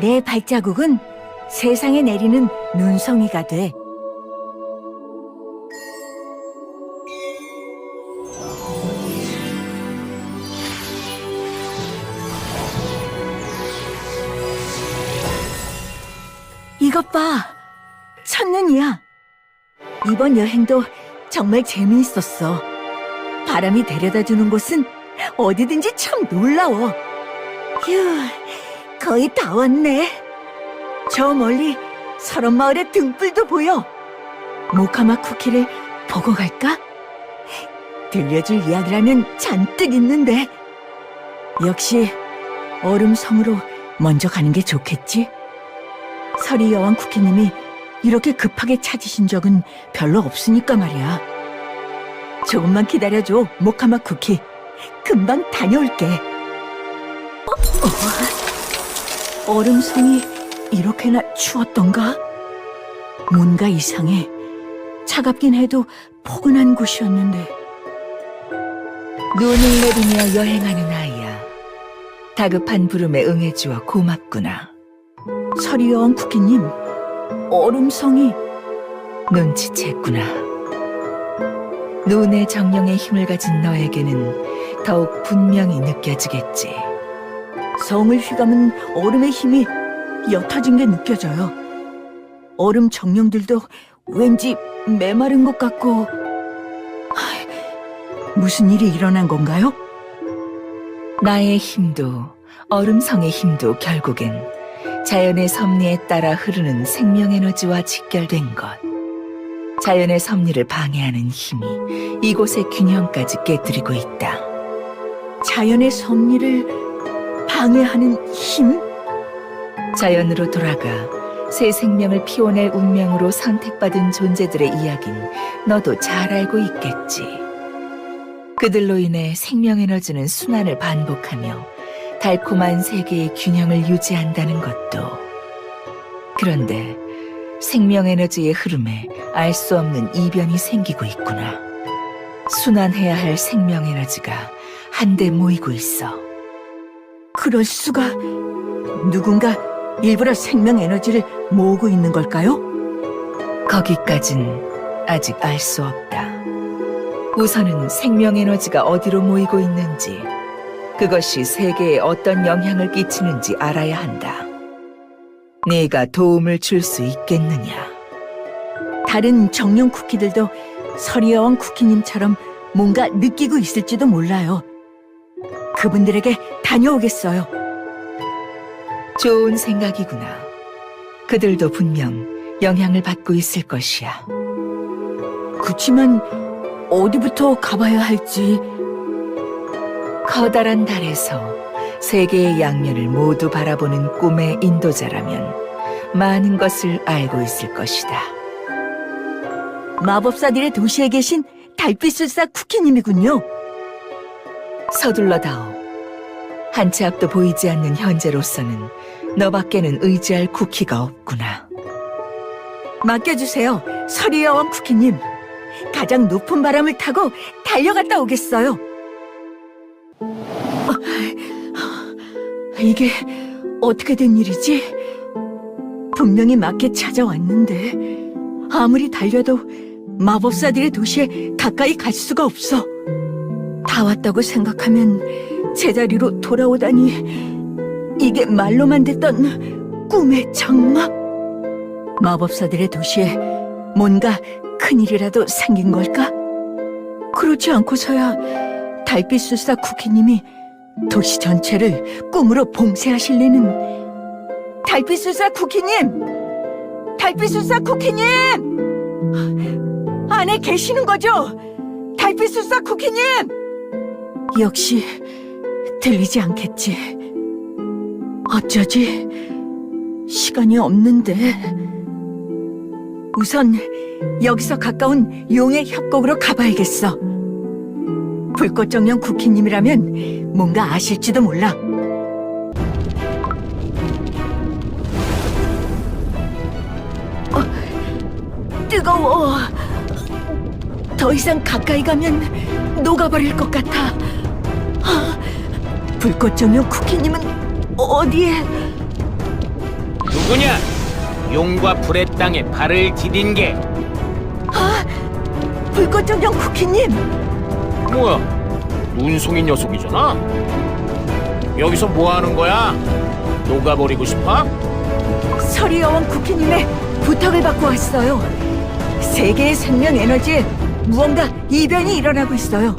내 발자국은 세상에 내리는 눈송이가 돼. 이것 봐. 첫눈이야. 이번 여행도 정말 재미있었어. 바람이 데려다 주는 곳은 어디든지 참 놀라워. 휴, 거의 다 왔네. 저 멀리 설원마을의 등불도 보여. 모카마 쿠키를 보고 갈까? 들려줄 이야기라면 잔뜩 있는데. 역시 얼음성으로 먼저 가는 게 좋겠지? 서리 여왕 쿠키님이 이렇게 급하게 찾으신 적은 별로 없으니까 말이야. 조금만 기다려줘, 모카마 쿠키. 금방 다녀올게. 어? 얼음성이 이렇게나 추웠던가? 뭔가 이상해. 차갑긴 해도 포근한 곳이었는데. 눈을 내리며 여행하는 아이야. 다급한 부름에 응해주어 고맙구나. 서리여왕 쿠키님, 얼음성이 눈치챘구나. 눈의 정령의 힘을 가진 너에게는 더욱 분명히 느껴지겠지. 성을 휘감은 얼음의 힘이 옅어진 게 느껴져요. 얼음 정령들도 왠지 메마른 것 같고 하, 무슨 일이 일어난 건가요? 나의 힘도 얼음성의 힘도 결국엔 자연의 섭리에 따라 흐르는 생명 에너지와 직결된 것. 자연의 섭리를 방해하는 힘이 이곳의 균형까지 깨뜨리고 있다. 자연의 섭리를 방해하는 힘? 자연으로 돌아가 새 생명을 피워낼 운명으로 선택받은 존재들의 이야기는 너도 잘 알고 있겠지. 그들로 인해 생명 에너지는 순환을 반복하며 달콤한 세계의 균형을 유지한다는 것도. 그런데 생명 에너지의 흐름에 알 수 없는 이변이 생기고 있구나. 순환해야 할 생명 에너지가 한데 모이고 있어. 그럴 수가. 누군가 일부러 생명 에너지를 모으고 있는 걸까요? 거기까진 아직 알 수 없다. 우선은 생명 에너지가 어디로 모이고 있는지, 그것이 세계에 어떤 영향을 끼치는지 알아야 한다. 네가 도움을 줄 수 있겠느냐? 다른 정령 쿠키들도 서리여왕 쿠키님처럼 뭔가 느끼고 있을지도 몰라요. 그분들에게 다녀오겠어요. 좋은 생각이구나. 그들도 분명 영향을 받고 있을 것이야. 그치만 어디부터 가봐야 할지. 커다란 달에서 세계의 양면을 모두 바라보는 꿈의 인도자라면 많은 것을 알고 있을 것이다. 마법사들의 도시에 계신 달빛술사 쿠키님이군요. 서둘러다오. 한 치 앞도 보이지 않는 현재로서는 너밖에는 의지할 쿠키가 없구나. 맡겨주세요, 서리 여왕 쿠키님. 가장 높은 바람을 타고 달려갔다 오겠어요. 어, 이게 어떻게 된 일이지? 분명히 맞게 찾아왔는데 아무리 달려도 마법사들의 도시에 가까이 갈 수가 없어. 다 왔다고 생각하면 제자리로 돌아오다니 이게 말로만 듣던 꿈의 장막? 마법사들의 도시에 뭔가 큰일이라도 생긴 걸까? 그렇지 않고서야 달빛술사 쿠키님이 도시 전체를 꿈으로 봉쇄하실 리는 달빛술사 쿠키님! 달빛술사 쿠키님! 안에 계시는 거죠? 달빛술사 쿠키님! 역시 들리지 않겠지. 어쩌지? 시간이 없는데. 우선 여기서 가까운 용의 협곡으로 가봐야겠어. 불꽃정령 쿠키님이라면 뭔가 아실지도 몰라. 어, 뜨거워. 더 이상 가까이 가면 녹아버릴 것 같아. 아, 불꽃 정령 쿠키님은 어디에? 누구냐? 용과 불의 땅에 발을 디딘 게 불꽃 정령 쿠키님! 뭐야? 눈송이 녀석이잖아. 여기서 뭐 하는 거야? 녹아버리고 싶어? 서리 여왕 쿠키님의 부탁을 받고 왔어요. 세계의 생명 에너지에 무언가 이변이 일어나고 있어요.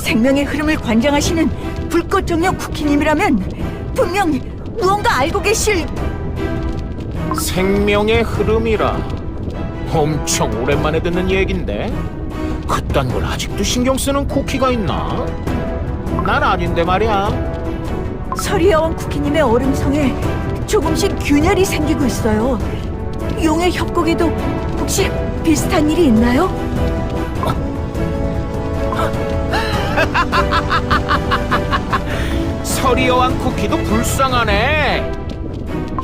생명의 흐름을 관장하시는 불꽃 정령 쿠키님이라면 분명 무언가 알고 계실 생명의 흐름이라. 엄청 오랜만에 듣는 얘긴데. 그딴 걸 아직도 신경 쓰는 쿠키가 있나? 난 아닌데 말이야. 서리 여왕 쿠키님의 얼음성에 조금씩 균열이 생기고 있어요. 용의 협곡에도 혹시 비슷한 일이 있나요? 서리 여왕 쿠키도 불쌍하네.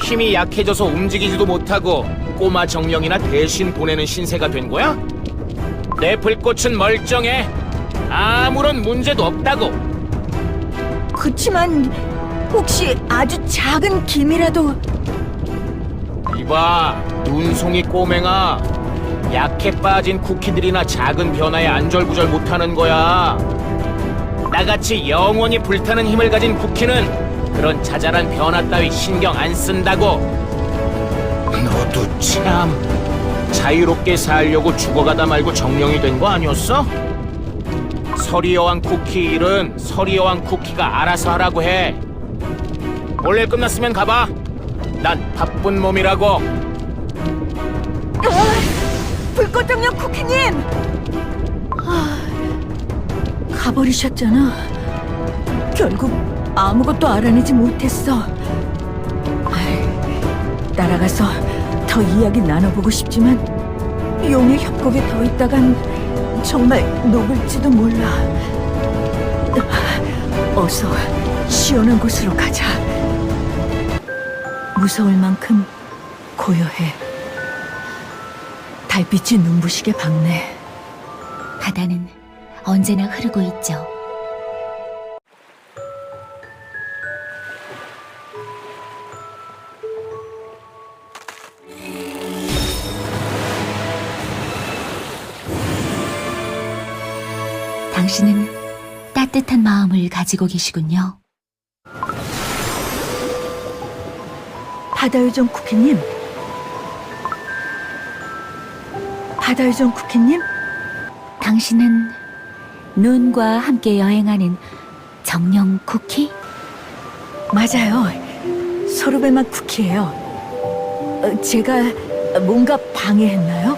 힘이 약해져서 움직이지도 못하고 꼬마 정령이나 대신 보내는 신세가 된 거야? 내 불꽃은 멀쩡해. 아무런 문제도 없다고. 그치만 혹시 아주 작은 김이라도 이봐, 눈송이 꼬맹아. 약해 빠진 쿠키들이나 작은 변화에 안절부절 못하는 거야. 나같이 영원히 불타는 힘을 가진 쿠키는 그런 자잘한 변화 따위 신경 안 쓴다고. 너도 참 자유롭게 살려고 죽어가다 말고 정령이 된 거 아니었어? 서리 여왕 쿠키 일은 서리 여왕 쿠키가 알아서 하라고 해. 원래 끝났으면 가봐. 난 바쁜 몸이라고. 아, 불꽃정령 쿠키님! 아, 가버리셨잖아. 결국 아무것도 알아내지 못했어. 아이, 따라가서 더 이야기 나눠보고 싶지만 용의 협곡에 더 있다간 정말 녹을지도 몰라. 아, 어서 시원한 곳으로 가자. 무서울 만큼 고요해. 달빛이 눈부시게 밝네. 바다는 언제나 흐르고 있죠. 당신은 따뜻한 마음을 가지고 계시군요. 바다요정 쿠키님. 바다요정 쿠키님? 당신은 눈과 함께 여행하는 정령 쿠키? 맞아요. 소르베맛 쿠키예요. 어, 제가 뭔가 방해했나요?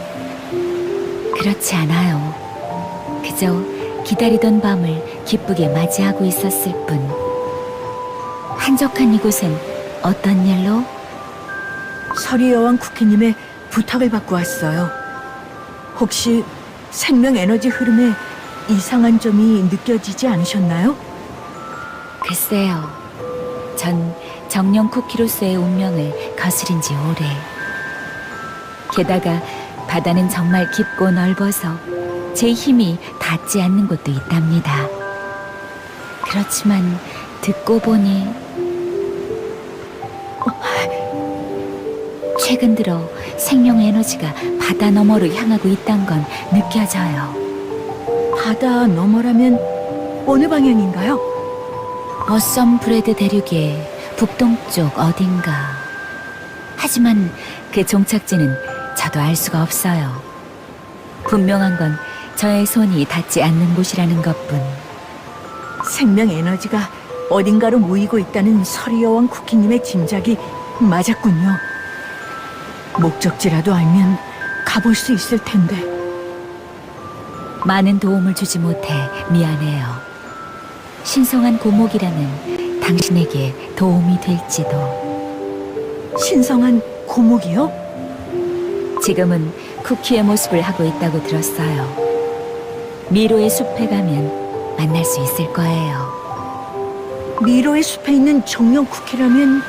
그렇지 않아요. 그저 기다리던 밤을 기쁘게 맞이하고 있었을 뿐. 한적한 이곳엔 어떤 일로? 서리 여왕 쿠키님의 부탁을 받고 왔어요. 혹시 생명 에너지 흐름에 이상한 점이 느껴지지 않으셨나요? 글쎄요. 전 정령 쿠키로서의 운명을 거스린 지 오래. 게다가 바다는 정말 깊고 넓어서 제 힘이 닿지 않는 곳도 있답니다. 그렇지만 듣고 보니 어, 최근 들어 생명 에너지가 바다 너머로 향하고 있단 건 느껴져요. 바다 너머라면 어느 방향인가요? 어썸 브레드 대륙의 북동쪽 어딘가. 하지만 그 종착지는 저도 알 수가 없어요. 분명한 건 저의 손이 닿지 않는 곳이라는 것뿐. 생명 에너지가 어딘가로 모이고 있다는 서리 여왕 쿠키님의 짐작이 맞았군요. 목적지라도 알면 가볼 수 있을 텐데. 많은 도움을 주지 못해 미안해요. 신성한 고목이라면 당신에게 도움이 될지도. 신성한 고목이요? 지금은 쿠키의 모습을 하고 있다고 들었어요. 미로의 숲에 가면 만날 수 있을 거예요. 미로의 숲에 있는 정령 쿠키라면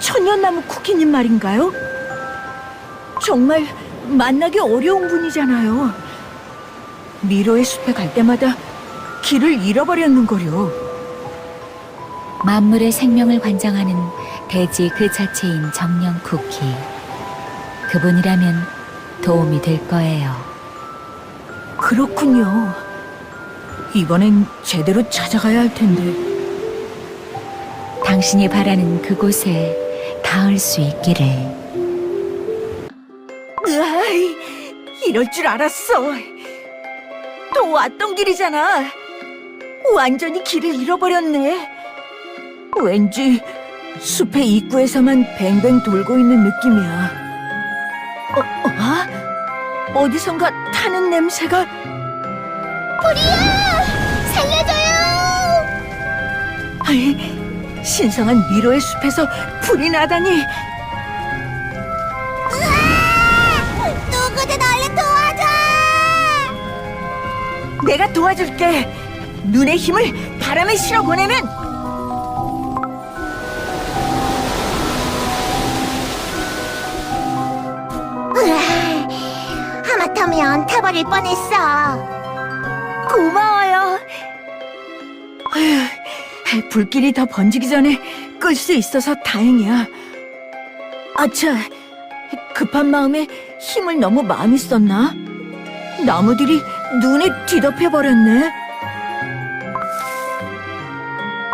천년나무 쿠키님 말인가요? 정말 만나기 어려운 분이잖아요. 미로의 숲에 갈 때마다 길을 잃어버렸는 거요. 만물의 생명을 관장하는 대지 그 자체인 정령 쿠키. 그분이라면 도움이 될 거예요. 그렇군요. 이번엔 제대로 찾아가야 할 텐데. 당신이 바라는 그곳에 닿을 수 있기를. 으아이, 이럴 줄 알았어. 또 왔던 길이잖아. 완전히 길을 잃어버렸네. 왠지 숲의 입구에서만 뱅뱅 돌고 있는 느낌이야. 어, 어? 어디선가 타는 냄새가 살려줘요! 아이, 신성한 미로의 숲에서 불이 나다니 내가 도와줄게. 눈의 힘을 바람에 실어 보내면 으아, 하마터면 타버릴 뻔했어. 고마워요. 불길이 더 번지기 전에 끌 수 있어서 다행이야. 아차, 급한 마음에 힘을 너무 많이 썼나? 나무들이 눈에 뒤덮여 버렸네.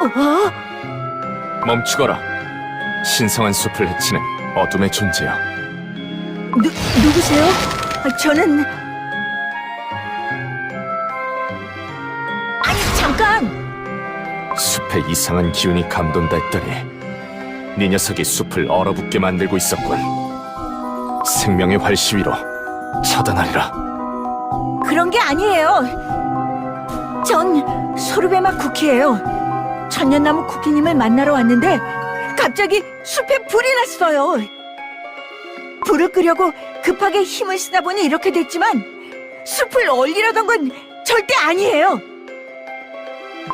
어? 멈추거라. 신성한 숲을 해치는 어둠의 존재여. 누, 누구세요? 아, 저는... 아니, 잠깐! 숲에 이상한 기운이 감돈다 했더니 네 녀석이 숲을 얼어붙게 만들고 있었군. 생명의 활시위로 처단하리라. 그런 게 아니에요. 전 소르베마 쿠키예요. 천년나무 쿠키님을 만나러 왔는데 갑자기 숲에 불이 났어요. 불을 끄려고 급하게 힘을 쓰다 보니 이렇게 됐지만 숲을 얼리려던 건 절대 아니에요.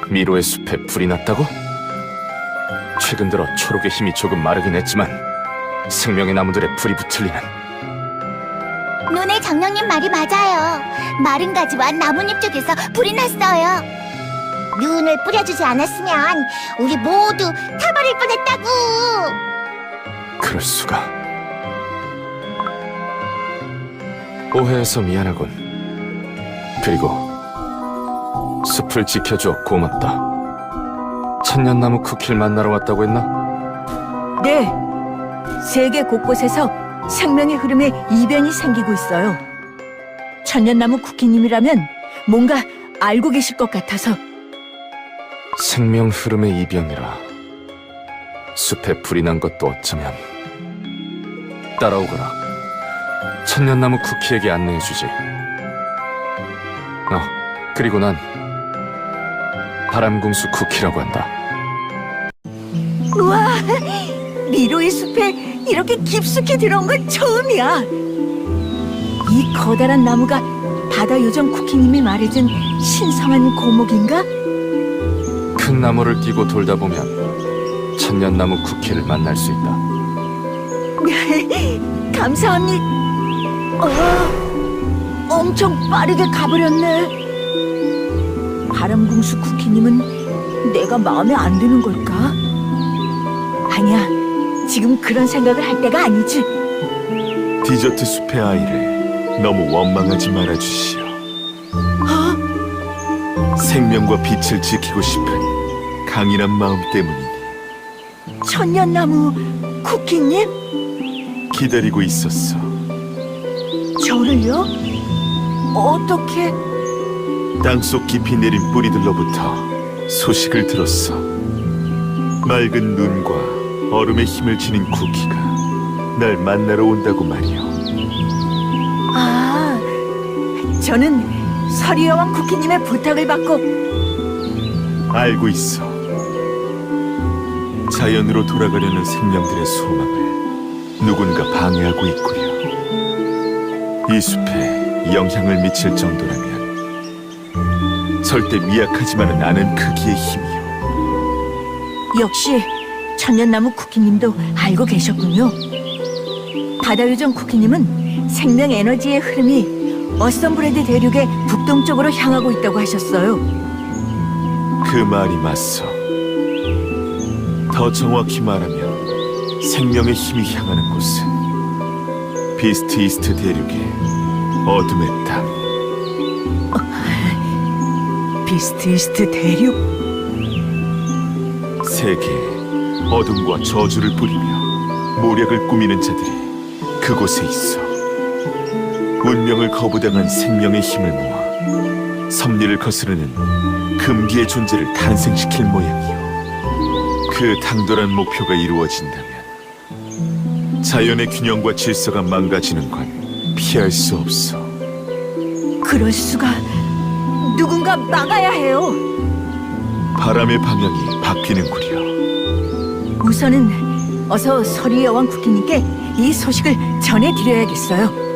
미로의 숲에 불이 났다고? 최근 들어 초록의 힘이 조금 마르긴 했지만 생명의 나무들에 불이 붙을 리는 눈의 정령님 말이 맞아요. 마른 가지와 나뭇잎 쪽에서 불이 났어요. 눈을 뿌려주지 않았으면 우리 모두 타버릴 뻔했다고. 그럴 수가. 오해해서 미안하군. 그리고 숲을 지켜줘 고맙다. 천년나무 쿠키를 만나러 왔다고 했나? 네. 세계 곳곳에서 생명의 흐름에 이변이 생기고 있어요. 천년나무 쿠키님이라면 뭔가 알고 계실 것 같아서 생명 흐름의 이변이라. 숲에 불이 난 것도 어쩌면 따라오거라. 천년나무 쿠키에게 안내해주지. 어, 그리고 난 바람궁수 쿠키라고 한다. 우와, 미로의 숲에 이렇게 깊숙이 들어온 건 처음이야. 이 커다란 나무가 바다 요정 쿠키님이 말해준 신성한 고목인가? 큰 나무를 끼고 돌다 보면 천년나무 쿠키를 만날 수 있다. 감사합니다. 어, 엄청 빠르게 가버렸네. 바람궁수 쿠키님은 내가 마음에 안 드는 걸까? 아니야, 지금 그런 생각을 할 때가 아니지. 디저트 숲의 아이를 너무 원망하지 말아주시오. 생명과 빛을 지키고 싶은 강인한 마음 때문이니 천년나무 쿠키님? 기다리고 있었어. 저를요? 어떻게? 땅속 깊이 내린 뿌리들로부터 소식을 들었어. 맑은 눈과 얼음의 힘을 지닌 쿠키가 날 만나러 온다고 말이오. 아, 저는 서리 여왕 쿠키님의 부탁을 받고 알고 있어. 자연으로 돌아가려는 생명들의 소망을 누군가 방해하고 있구려. 이 숲에 영향을 미칠 정도라면 절대 미약하지만은 않은 크기의 힘이요. 역시 천년나무 쿠키님도 알고 계셨군요. 바다요정 쿠키님은 생명 에너지의 흐름이 어썸브레드 대륙의 북동쪽으로 향하고 있다고 하셨어요. 그 말이 맞소. 더 정확히 말하면 생명의 힘이 향하는 곳은 비스트 이스트 대륙의 어둠의 땅. 비스트 이스트 대륙? 세계에 어둠과 저주를 뿌리며 모략을 꾸미는 자들이 그곳에 있어. 운명을 거부당한 생명의 힘을 모아 섭리를 거스르는 금기의 존재를 탄생시킬 모양이요. 그 당돌한 목표가 이루어진다면 자연의 균형과 질서가 망가지는 건 피할 수 없어. 그럴 수가. 누군가 막아야 해요. 바람의 방향이 바뀌는구려. 우선은 어서 서리 여왕 쿠키님께 이 소식을 전해드려야겠어요.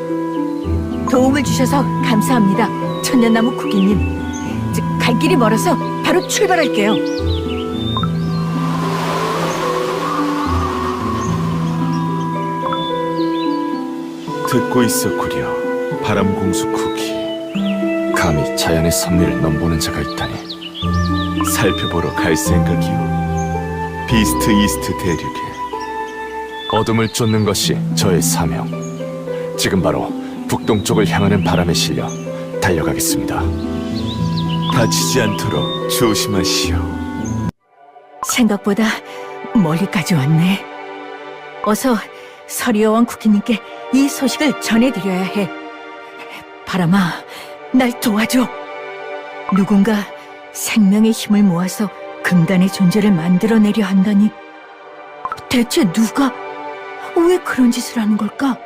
도움을 주셔서 감사합니다, 천년나무 쿠키님. 즉, 갈 길이 멀어서 바로 출발할게요. 듣고 있었구려. 바람 공수 쿠키. 감히 자연의 섭리를 넘보는 자가 있다니 살펴보러 갈 생각이오. 비스트 이스트 대륙에 어둠을 쫓는 것이 저의 사명 지금 바로 북동쪽을 향하는 바람에 실려 달려가겠습니다 다치지 않도록 조심하시오. 생각보다 멀리까지 왔네. 어서 서리 여왕 쿠키님께 이 소식을 전해드려야 해. 바람아, 날 도와줘. 누군가 생명의 힘을 모아서 금단의 존재를 만들어내려 한다니. 대체 누가 왜 그런 짓을 하는 걸까?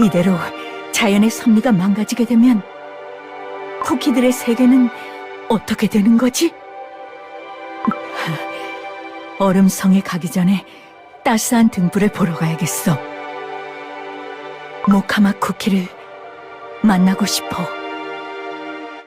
이대로 자연의 섭리가 망가지게 되면 쿠키들의 세계는 어떻게 되는 거지? 얼음성에 가기 전에 따스한 등불을 보러 가야겠어. 모카마 쿠키를 만나고 싶어.